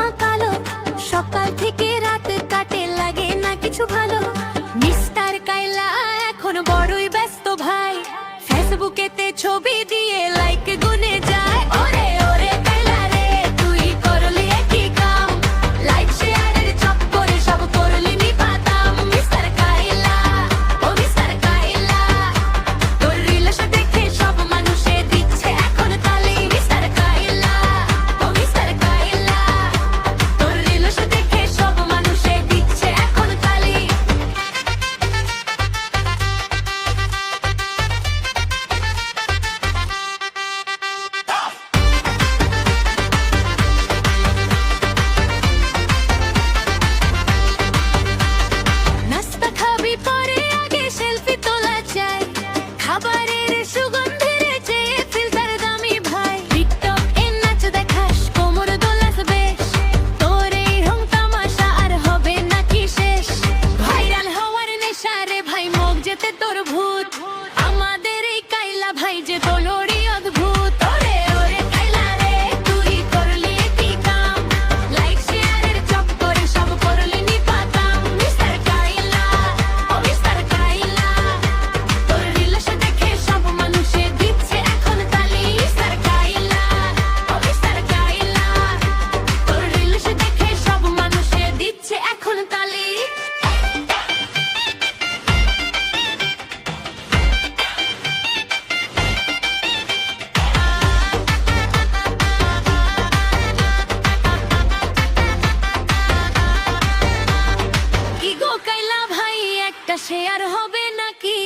মাকালো সকাল থেকে রাত কাটে লাগে না কিছু ভালো। মিস্টার কাইলা এখন বড়ই ব্যস্ত ভাই। ফেসবুকেতে ছবি দিয়ে যেতে তোর ভূত। সে আর হবে নাকি?